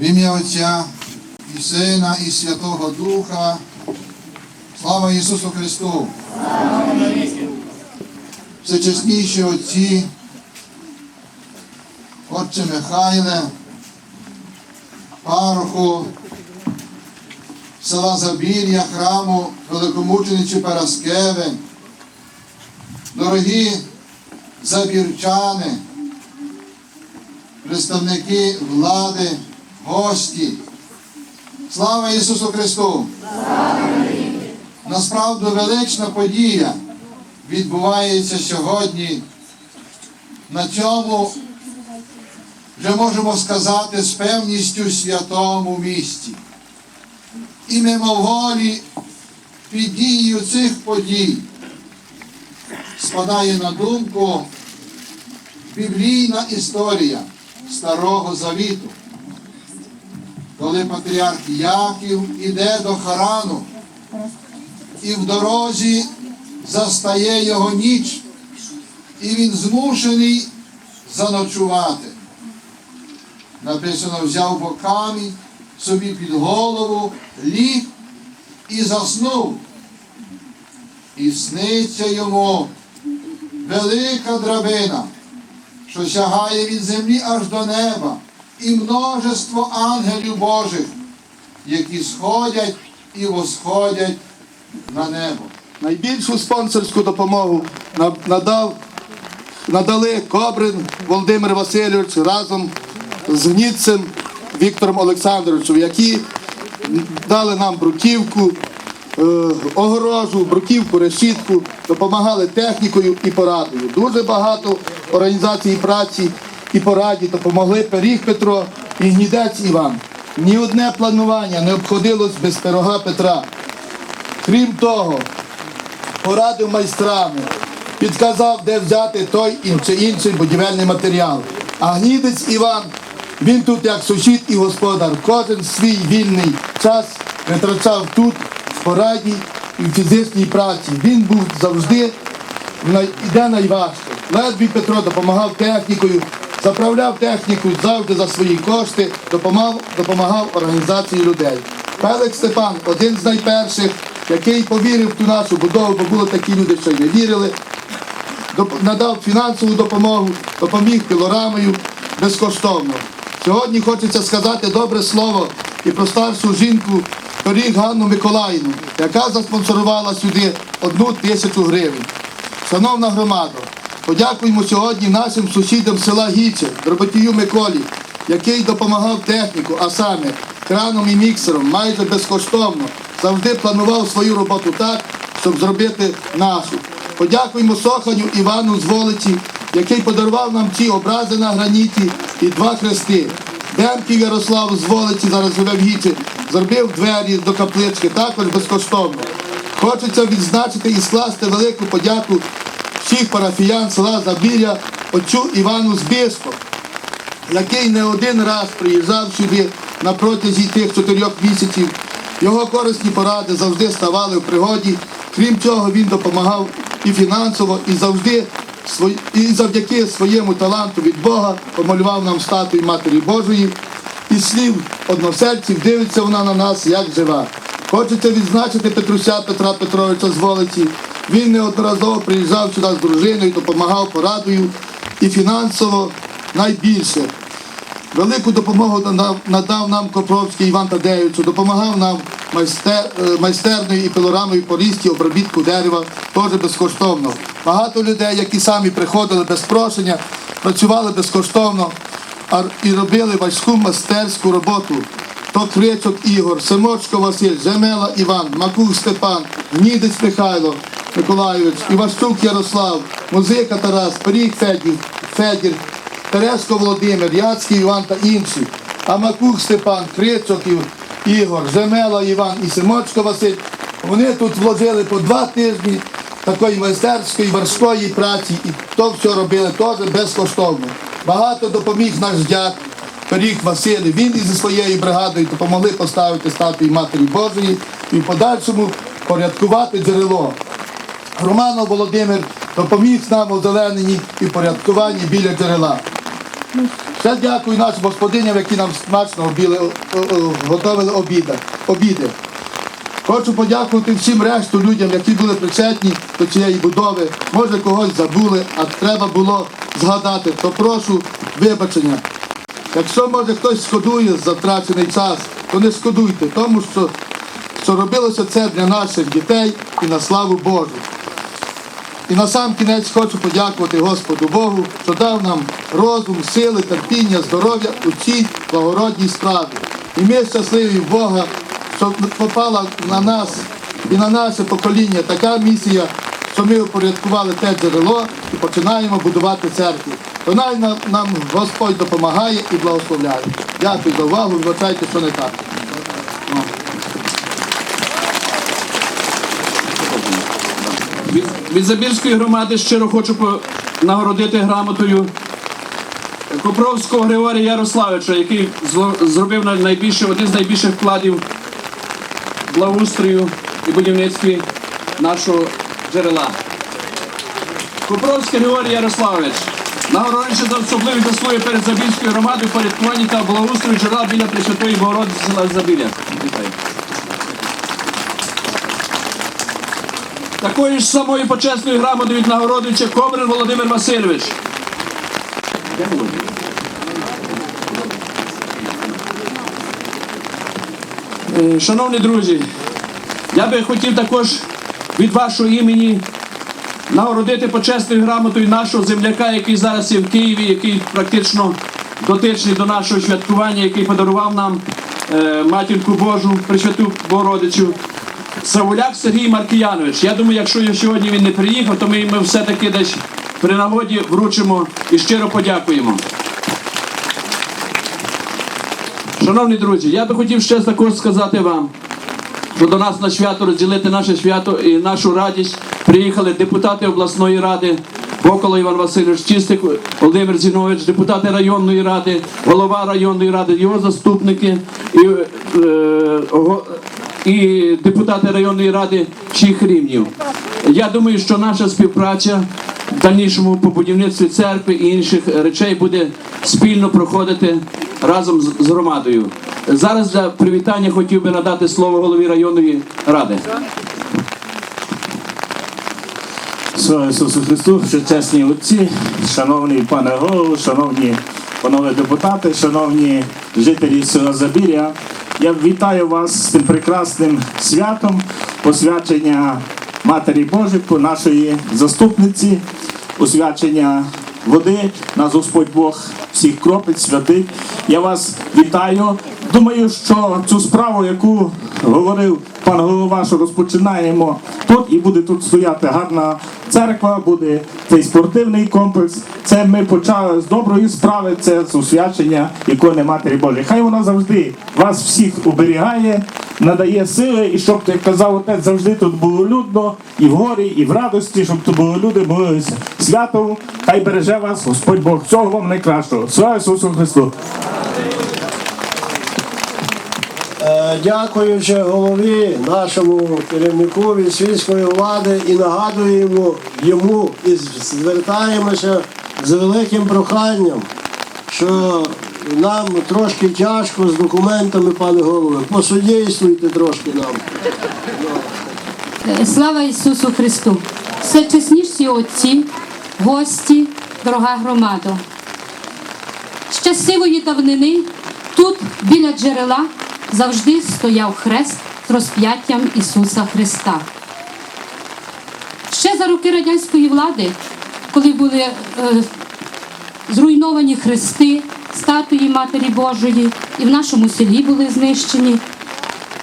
В ім'я Отця і Сина, і Святого Духа. Слава Ісусу Христу! Всечесніші Отці, Отче Михайле, пароху села Забір'я, храму Великомучениці Параскеви, дорогі забірчани, представники влади, гості. Слава Ісусу Христу! Насправді велична подія відбувається сьогодні. На цьому вже можемо сказати з певністю святому місті. І мимоволі під дією цих подій спадає на думку біблійна історія Старого Завіту, коли патріарх Яків іде до Харану і в дорозі застає його ніч, і він змушений заночувати. Написано, взяв боками собі під голову, ліг і заснув. І сниться йому велика драбина, що сягає від землі аж до неба, і множество ангелів Божих, які сходять і восходять на небо. Найбільшу спонсорську допомогу на- надав, надали Кобрин Володимир Васильович разом з Гніцем Віктором Олександровичем, які дали нам бруківку, е, огорожу, бруківку, решітку, допомагали технікою і порадою. Дуже багато організацій праці і пораді допомогли Пиріг Петро і Гнідець Іван. Ні одне планування не обходилось без пирога Петра. Крім того, порадив майстрами, підказав, де взяти той чи інший будівельний матеріал. А гнідець Іван, він тут як сусід і господар. Кожен свій вільний час витрачав тут в пораді і в фізичній праці. Він був завжди іде найважче. Ледвій Петро допомагав технікою, заправляв техніку завжди за свої кошти, допомагав, допомагав організації людей. Пелик Степан один з найперших, який повірив в ту нашу будову, бо були такі люди, що й не вірили. Надав фінансову допомогу, допоміг пілорамою безкоштовно. Сьогодні хочеться сказати добре слово і про старшу жінку Торік Ганну Миколаївну, яка заспонсорувала сюди одну тисячу гривень. Шановна громада, подякуємо сьогодні нашим сусідам села Гіче, Дроботію Миколі, який допомагав техніку, а саме краном і міксером, майже безкоштовно, завжди планував свою роботу так, щоб зробити нашу. Подякуємо Соханю Івану з Волиці, який подарував нам ці образи на граніті і два хрести. Демків Ярослав з Волиці, зараз живе в Гічі, зробив двері до каплички, також безкоштовно. Хочеться відзначити і скласти велику подяку всіх парафіян села Забір'я отцю Івану Збиско, який не один раз приїжджав сюди на протязі тих чотирьох місяців. Його корисні поради завжди ставали в пригоді. Крім цього, він допомагав і фінансово, і завжди і завдяки своєму таланту від Бога помалював нам статую Матері Божої. І слів односельців дивиться вона на нас, як жива. Хочеться відзначити Петруся Петра Петровича з Волиці. Він неодноразово приїжджав сюди з дружиною, допомагав порадою і фінансово найбільше. Велику допомогу надав, нам Копровський Іван Тадеєвич, допомагав нам майстер, е, майстерною і пилорамою по рісті обробітку дерева, теж безкоштовно. Багато людей, які самі приходили без прошення, працювали безкоштовно і робили важку мастерську роботу. То Кричок Ігор, Семочко Василь, Жемела Іван, Макух Степан, Гнідець Михайло Миколайович, Іващук Ярослав, Музика Тарас, Пиріг Федір, Федір, Терешко Володимир, Яцький Іван та інші. А Макух Степан, Кричок Ігор, Жемела Іван і Семочко Василь. Вони тут вложили по два тижні такої майстерської важкої праці і то все робили теж безкоштовно. Багато допоміг наш дяд Пиріг Василь. Він із своєю бригадою допомогли поставити статую Матері Божої і в подальшому порядкувати джерело. Романов Володимир допоміг нам у зелененні і порядкуванні біля джерела. Ще дякую нашим господиням, які нам смачно обіли, готовили обіда, обіди. Хочу подякувати всім решту людям, які були причетні до цієї будови. Може когось забули, а треба було згадати, то прошу вибачення. Якщо може хтось шкодує за втрачений час, то не шкодуйте, тому що, що робилося це для наших дітей і на славу Божу. І на сам кінець хочу подякувати Господу Богу, що дав нам розум, сили, терпіння, здоров'я у цій благородній справі. І ми щасливі в Бога, що попала на нас і на наше покоління така місія, що ми упорядкували те джерело і починаємо будувати церкву. То най нам, Господь допомагає і благословляє. Дякую за увагу, вибачайте, що не так. Від, від Забірської громади щиро хочу нагородити грамотою Копровського Григорія Ярославича, який зробив найбільше, один з найбільших вкладів благоустрою і будівництві нашого джерела. Копровський Григорій Ярославович, нагороджуючи за особливі заслуги перед Забірською громадою, в порядкуванні та благоустрою джерела біля Пресвятої Богородиці села Забіля. Вітаю. Такою ж самою почесною грамотою від нагородуюча Кобрин Володимир Васильович. Е, Шановні друзі, я би хотів також від вашого імені нагородити почесною грамотою нашого земляка, який зараз є в Києві, який практично дотичний до нашого святкування, який подарував нам е, матінку Божу, Пресвяту Богородицю. Савуляк Сергій Маркіянович. Я думаю, якщо сьогодні він не приїхав, то ми йому все-таки десь при нагоді вручимо і щиро подякуємо. Шановні друзі, я би хотів ще також сказати вам, що до нас на свято розділити наше свято і нашу радість приїхали депутати обласної ради. Боколо Іван Васильович Чистик, Володимир Зінович, депутати районної ради, голова районної ради, його заступники і, е, і депутати районної ради всіх рівнів. Я думаю, що наша співпраця в дальнішому по будівництві церкви і інших речей буде спільно проходити разом з- громадою. Зараз для привітання хотів би надати слово голові районної ради. Слава Ісусу Христу, чесні отці, шановний пане голову, шановні панове депутати, шановні жителі села Забір'я. Я вітаю вас з цим прекрасним святом посвячення Матері Божої, нашої заступниці, освячення води. Нас Господь Бог всіх кропить, святить. Я вас вітаю. Думаю, що цю справу, яку говорив пан голова, що розпочинаємо тут і буде тут стояти гарна церква, буде цей спортивний комплекс. Це ми почали з доброї справи, це з освячення ікони Матері Божої. Хай вона завжди вас всіх оберігає, надає сили, і щоб, як казав отець, завжди тут було людно, і в горі, і в радості, щоб тут були люди, були свято. Хай береже вас, Господь Бог. Всього вам найкращого. Слава Ісусу Христу! Е, Дякуючи голові, нашому керівнику від світської влади і нагадуємо йому і звертаємося з великим проханням, що нам трошки тяжко з документами, пане голове. Посудійствуйте трошки нам. Слава Ісусу Христу! Все чесніші отці, гості, дорога громада. З часивої давнини тут, біля джерела, завжди стояв хрест з розп'яттям Ісуса Христа. Ще за роки радянської влади, коли були е, зруйновані хрести, статуї Матері Божої, і в нашому селі були знищені,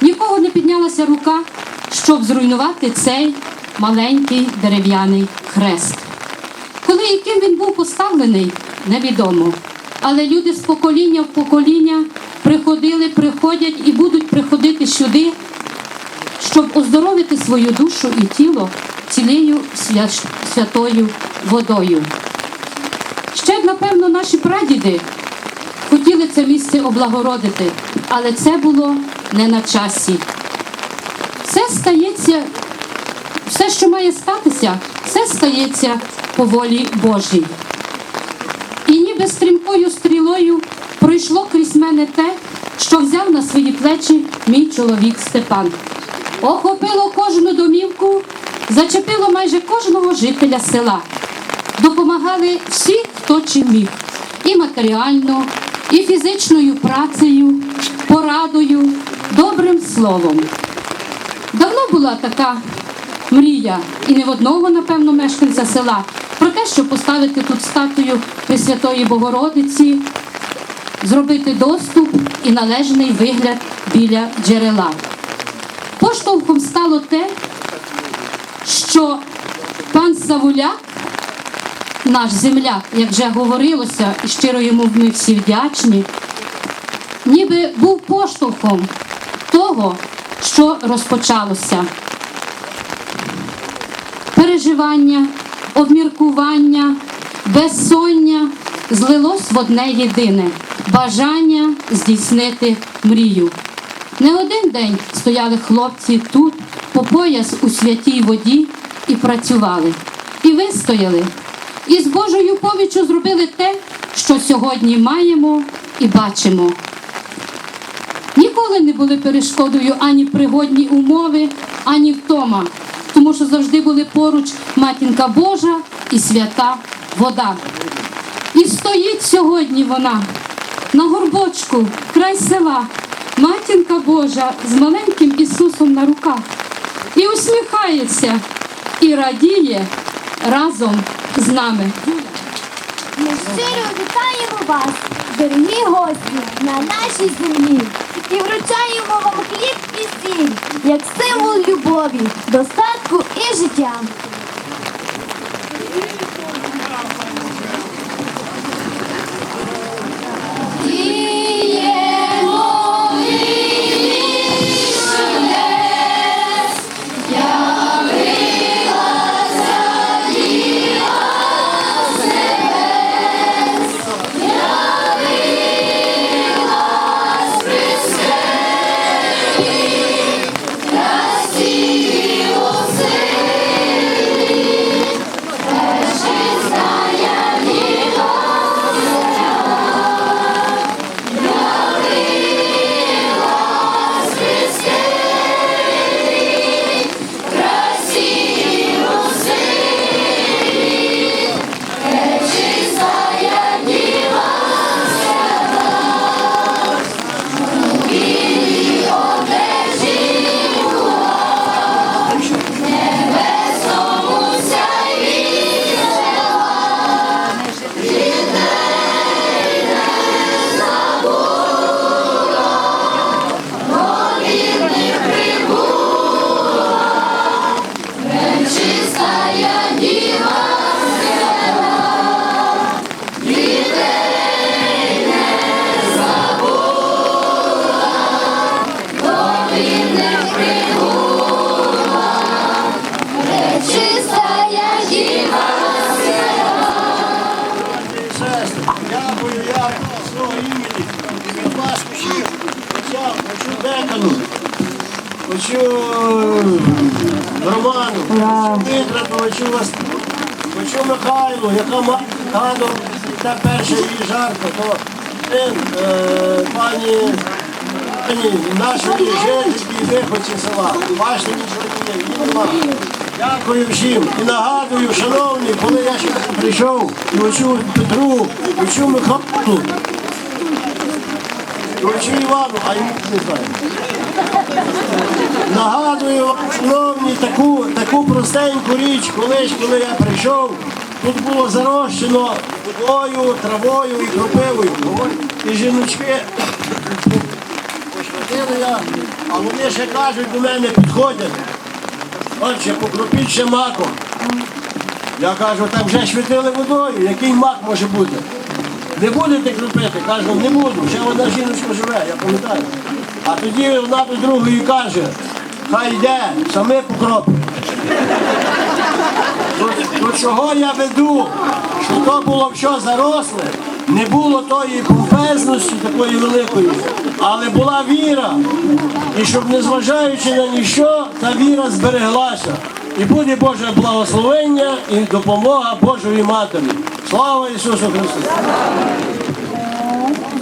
нікого не піднялася рука, щоб зруйнувати цей маленький дерев'яний хрест. Коли і ким він був поставлений, невідомо. Але люди з покоління в покоління приходили, приходять і будуть приходити сюди, щоб оздоровити свою душу і тіло цілею святою водою. Ще, напевно, наші прадіди хотіли це місце облагородити, але це було не на часі. Все стається, все, що має статися, все стається по волі Божій. І ніби стрімкою стрілою пройшло крізь мене те, що взяв на свої плечі мій чоловік Степан. Охопило кожну домівку, зачепило майже кожного жителя села. Допомагали всі, хто чим міг, і матеріально, і фізичною працею, порадою, добрим словом. Давно була така мрія, і не в одного, напевно, мешканця села, про те, щоб поставити тут статую Пресвятої Богородиці, зробити доступ і належний вигляд біля джерела. Поштовхом стало те, що пан Савуляк, наш земляк, як вже говорилося, і щиро йому ми всі вдячні, ніби був поштовхом того, що розпочалося. Переживання, обміркування, безсоння злилось в одне єдине бажання здійснити мрію. Не один день стояли хлопці тут, по пояс у святій воді, і працювали, і вистояли, і з Божою поміччю зробили те, що сьогодні маємо і бачимо. Ніколи не були перешкодою ані пригодні умови, ані втома, тому що завжди були поруч матінка Божа і свята вода. І стоїть сьогодні вона на горбочку, край села, матінка Божа з маленьким Ісусом на руках. І усміхається, і радіє разом з нами. Ми щиро вітаємо вас, дорогі гості, на нашій землі і вручаємо вам хліб і сіль, як символ любові, достатку і життя. Хочу Роману, Дмитра, хочу вас, хочу Михайлу, яка Гану, та перша її жарка, то е, пані, пані нашої жительки виходці села. Бачите, нічого є. Дякую всім. І нагадую, шановні, коли я ще прийшов і учу Петру, учу Михайлу, учу Івану, а йому не знаю. Нагадую шановні, таку, таку простеньку річ, колись, коли я прийшов, тут було зарощено водою, травою і кропивою. І жіночки пошватили я, а вони ще кажуть, до мене підходять. Отже, покропіть ще маком. Я кажу, так вже швітили водою, який мак може бути? Не будете кропити? Кажу, не буду. Ще одна жіночка живе, я пам'ятаю. А тоді одна до другої каже, хай йде, саме покропимо. До, чого я веду? Що то було що заросле, не було тої помпезності такої великої, але була віра. І щоб незважаючи на ніщо, та віра збереглася. І буде Боже благословення і допомога Божої Матері. Слава Ісусу Христу!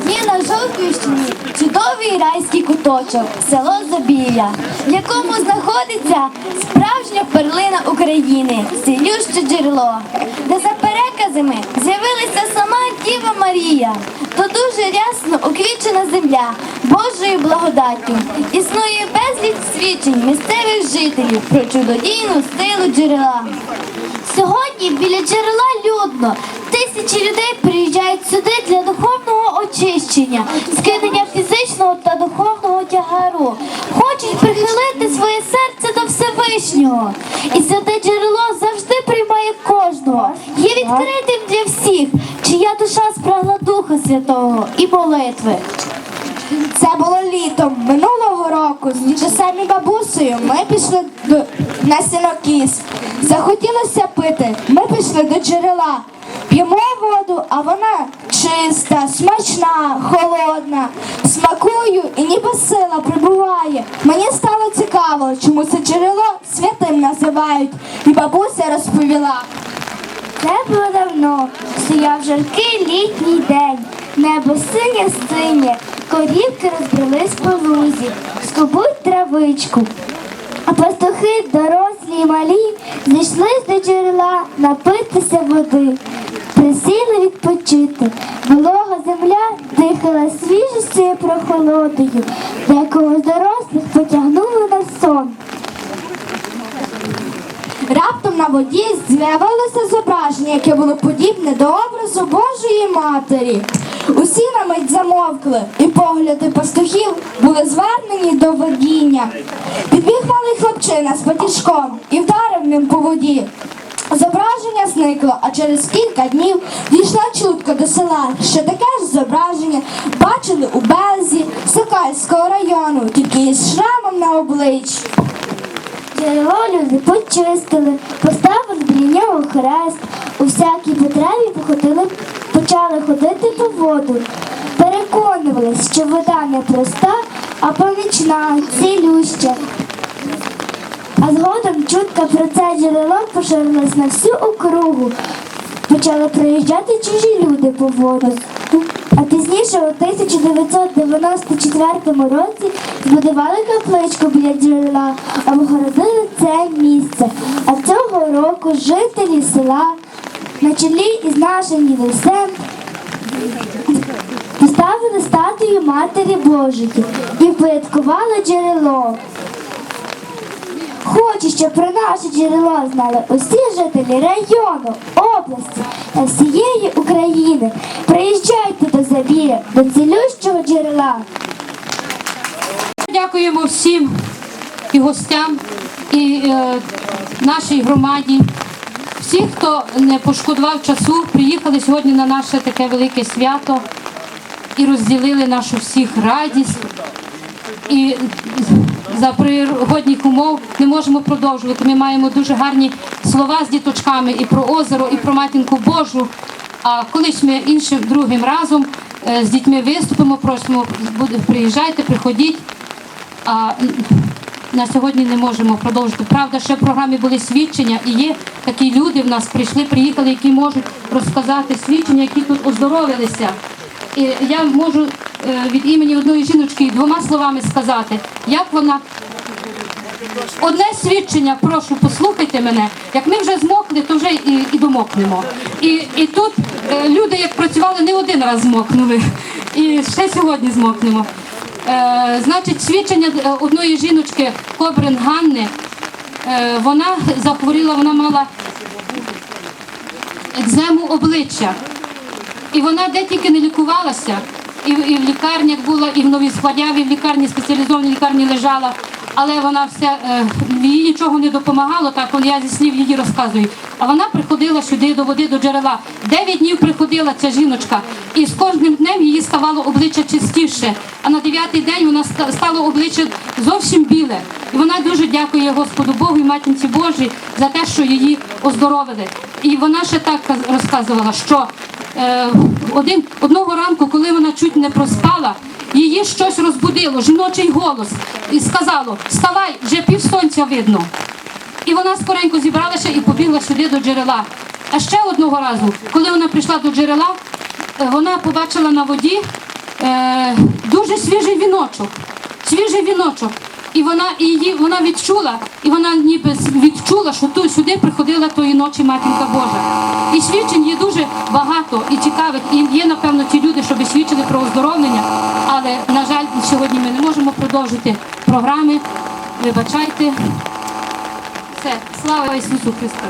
Є на Жовківщині чудовий райський куточок, село Забілля, в якому знаходиться справжня перлина України, сілюще джерело, де за переказами з'явилася сама Діва Марія, то дуже рясно уквічена земля Божою благодаттю. Існує безліч свідчень місцевих жителів про чудодійну силу джерела. Сьогодні біля джерела людно. Тисячі людей приїжджають сюди для духовного очищення, скинення фізичного та духовного тягару. Хочуть прихилити своє серце до Всевишнього. І святе джерело завжди приймає кожного. Є відкритим для всіх, чия душа спрагла Духа Святого і молитви. Це було літом минулого року. З і бабусею ми пішли до на сінокіс. Захотілося пити. Ми пішли до джерела. П'ємо воду, а вона чиста, смачна, холодна. Смакую і ніби сила прибуває. Мені стало цікаво, чому це джерело святим називають. І бабуся розповіла. Це було давно, стояв жаркий літній день. Небо синє синє, корівки розбрелись по лузі, скубуть травичку. А пастухи, дорослі й малі, зійшлись до джерела напитися води, присіли відпочити. Волога земля дихала свіжістю і прохолодою, декого з дорослих потягнули на сон. Раптом на воді з'явилося зображення, яке було подібне до образу Божої Матері. Усі на мить замовкли, і погляди пастухів були звернені до водіння. Підбіг малий хлопчина з батіжком і вдарив ним по воді. Зображення зникло, а через кілька днів дійшла чутка до села, що таке ж зображення бачили у Белзі Сокальського району, тільки із шрамом на обличчі. Джерело люди почистили, поставили біля нього хрест. У всякій потребі походили, почали ходити по воду. Переконувались, що вода не проста, а помічна, цілюща. А згодом чутка про це джерело поширилась на всю округу. Почали приїжджати чужі люди по воду. А пізніше, у 1994 році, збудували капличку біля джерела, обгородили це місце. А цього року жителі села на чолі із нашим дідусем поставили статую Матері Божої і впорядкували джерело. Хочу, щоб про наше джерело знали усі жителі району, області та всієї України. Приїжджайте до Забіря, до цілющого джерела. Дякуємо всім і гостям, і е, нашій громаді. Всі, хто не пошкодував часу, приїхали сьогодні на наше таке велике свято і розділили нашу всіх радість. І за природних умов не можемо продовжувати. Ми маємо дуже гарні слова з діточками і про озеро, і про матінку Божу. А колись ми іншим другим разом е, з дітьми виступимо, просимо, приїжджайте, приходіть. А на сьогодні не можемо продовжити. Правда, ще в програмі були свідчення, і є такі люди в нас прийшли, приїхали, які можуть розказати свідчення, які тут оздоровилися. І я можу е, від імені одної жіночки двома словами сказати, як вона. Одне свідчення, прошу, послухайте мене. Як ми вже змокли, то вже і, і домокнемо. І, і тут е, люди, як працювали, не один раз змокнули. І ще сьогодні змокнемо. Е, значить, свідчення е, одної жіночки Кобрин Ганни. Е, вона захворіла, вона мала екзему обличчя. І вона де тільки не лікувалася, і, і в лікарнях була, і в Новій Складяві, в лікарні, спеціалізованій лікарні лежала. Але вона все, їй нічого не допомагало, так я зі слів її розказую. А вона приходила сюди до води, до джерела. Дев'ять днів приходила ця жіночка, і з кожним днем її ставало обличчя чистіше. А на дев'ятий день вона ста- стало обличчя зовсім біле. І вона дуже дякує Господу Богу і матінці Божій за те, що її оздоровили. І вона ще так каз- розказувала, що один, одного ранку, коли вона чуть не проспала, її щось розбудило, жіночий голос, і сказало: Вставай, вже пів сонця видно. І вона скоренько зібралася і побігла сюди до джерела. А ще одного разу, коли вона прийшла до джерела, е, вона побачила на воді е, дуже свіжий віночок. Свіжий віночок. І вона і її вона відчула, і вона ніби відчула, що тут сюди приходила тої ночі матінка Божа. І свідчень є дуже багато і цікавих. І є, напевно, ті люди, щоб свідчили про оздоровлення. Але, на жаль, сьогодні ми не можемо продовжити програми. Вибачайте. Все, слава Ісусу Христу!